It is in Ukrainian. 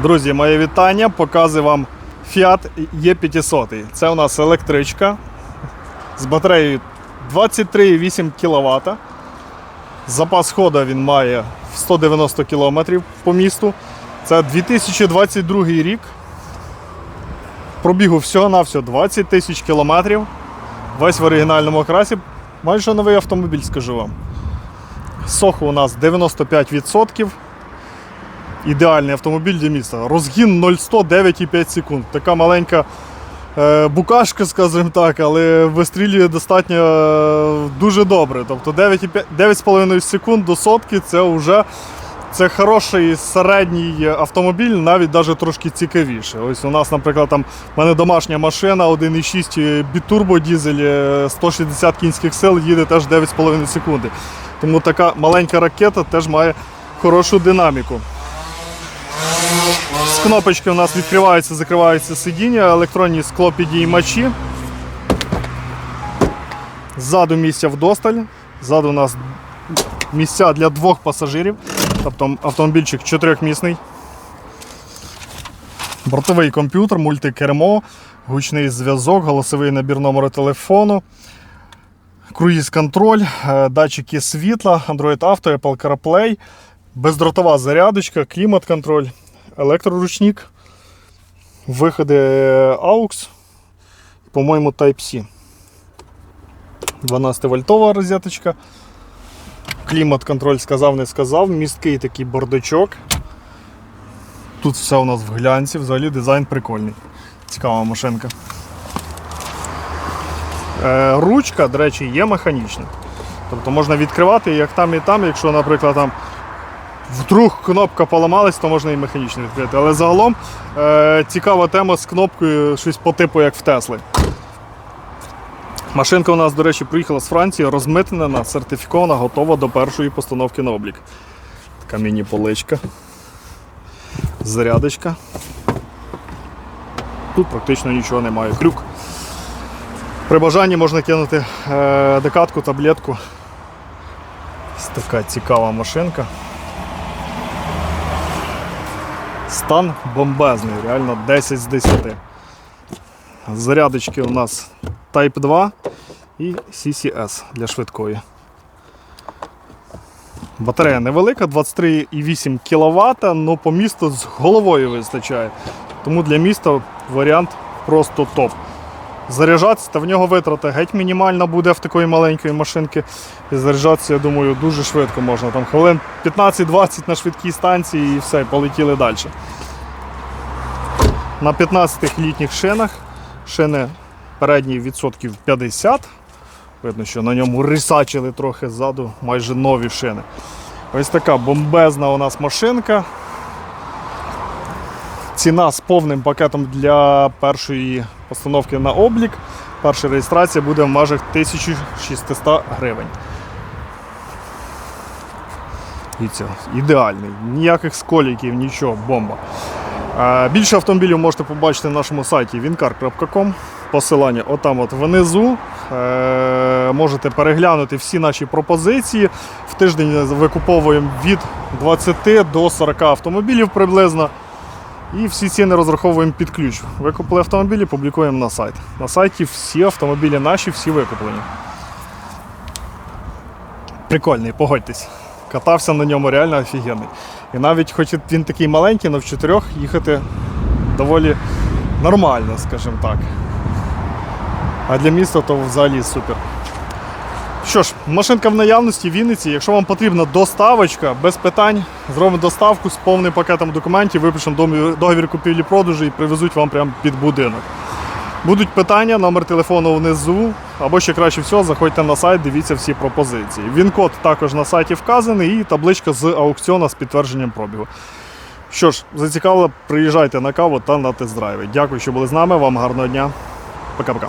Друзі, моє вітання. Показую вам Fiat E500. Це у нас електричка з батареєю 23,8 кВт. Запас ходу він має 190 км по місту. Це 2022 рік. Пробігу всього-навсього 20 тисяч кілометрів. Весь в оригінальному окрасі. Майже новий автомобіль, скажу вам. Соху у нас 95%. Ідеальний автомобіль для міста. Розгін 0-100 9,5 секунд. Така маленька е, букашка, скажімо так, але вистрілює достатньо е, дуже добре. Тобто 9,5 9,5 секунд до сотки це вже це хороший середній автомобіль, навіть навіть трошки цікавіше. Ось у нас, наприклад, там в мене домашня машина 1,6 бітурбо дізель, е, 160 кінських сил, їде теж 9,5 секунди. Тому така маленька ракета теж має хорошу динаміку. Кнопочки у нас відкриваються, закриваються сидіння, електронні склопідіймачі. Ззаду місця вдосталь. Ззаду у нас місця для двох пасажирів. Тобто автомобільчик чотирьохмісний. Бортовий комп'ютер, мультикермо, гучний зв'язок, голосовий набір номеру телефону, круїз-контроль, е, датчики світла, Android Auto, Apple CarPlay, бездротова зарядочка, клімат-контроль, електроручник, виходи AUX, по-моєму, Type-C. 12-вольтова розеточка. Клімат-контроль сказав, не сказав. Місткий такий бардачок. Тут все у нас в глянці, взагалі дизайн прикольний. Цікава машинка. Е, ручка, до речі, є механічна. Тобто можна відкривати як там і там, якщо, наприклад, там вдруг кнопка поламалась, то можна і механічно відкрити. Але загалом е, цікава тема з кнопкою, щось по типу, як в Тесли. Машинка у нас, до речі, приїхала з Франції, розмитнена, сертифікована, готова до першої постановки на облік. Така міні-поличка. Зарядочка. Тут практично нічого немає. Крюк. При бажанні можна кинути е, декатку, таблетку. Ось така цікава машинка. Стан бомбезний, реально 10 з 10. Зарядочки у нас Type 2 і CCS для швидкої. Батарея невелика, 23,8 кВт, але по місту з головою вистачає. Тому для міста варіант просто топ. Заряджатися та в нього витрата геть мінімальна буде в такої маленької машинки. І заряджатися, я думаю, дуже швидко можна. Там хвилин 15-20 на швидкій станції і все, полетіли далі. На 15 літніх шинах шини передні відсотків 50. Видно, що на ньому рисачили трохи ззаду, майже нові шини. Ось така бомбезна у нас машинка. Ціна з повним пакетом для першої постановки на облік. Перша реєстрація буде в межах 1600 гривень. І ідеальний, ніяких сколіків, нічого, бомба. Е, Більше автомобілів можете побачити на нашому сайті wincar.com. Посилання отам от внизу. Е, Можете переглянути всі наші пропозиції. В тиждень викуповуємо від 20 до 40 автомобілів приблизно. І всі ціни розраховуємо під ключ. Викупили автомобілі, публікуємо на сайт. На сайті всі автомобілі наші, всі викуплені. Прикольний, погодьтесь. Катався на ньому реально офігенний. І навіть хоч він такий маленький, але в чотирьох їхати доволі нормально, скажімо так. А для міста то взагалі супер. Що ж, машинка в наявності в Вінниці. Якщо вам потрібна доставочка, без питань, зробимо доставку з повним пакетом документів, випишемо договір купівлі-продажу і привезуть вам прямо під будинок. Будуть питання, номер телефону внизу, або ще краще всього, заходьте на сайт, дивіться всі пропозиції. Він-код також на сайті вказаний і табличка з аукціону з підтвердженням пробігу. Що ж, зацікавило, приїжджайте на каву та на тест-драйви. Дякую, що були з нами. Вам гарного дня. Пока-пока.